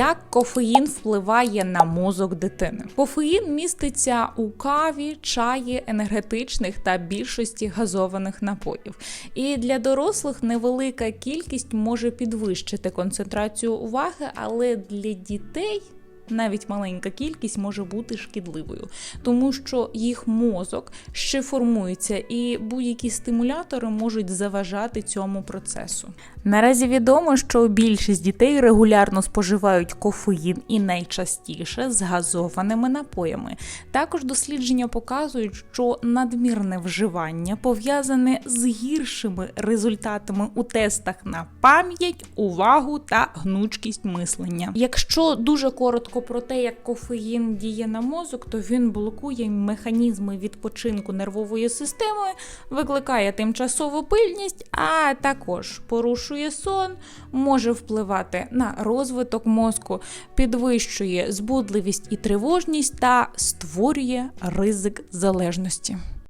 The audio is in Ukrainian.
Як кофеїн впливає на мозок дитини? Кофеїн міститься у каві, чаї, енергетичних та більшості газованих напоїв. І для дорослих невелика кількість може підвищити концентрацію уваги, але для дітей. Навіть маленька кількість може бути шкідливою, тому що їх мозок ще формується, і будь-які стимулятори можуть заважати цьому процесу. Наразі відомо, що більшість дітей регулярно споживають кофеїн і найчастіше з газованими напоями. Також дослідження показують, що надмірне вживання пов'язане з гіршими результатами у тестах на пам'ять, увагу та гнучкість мислення. Якщо дуже коротко про те, як кофеїн діє на мозок, то він блокує механізми відпочинку нервової системи, викликає тимчасову пильність, а також порушує сон, може впливати на розвиток мозку, підвищує збудливість і тривожність та створює ризик залежності.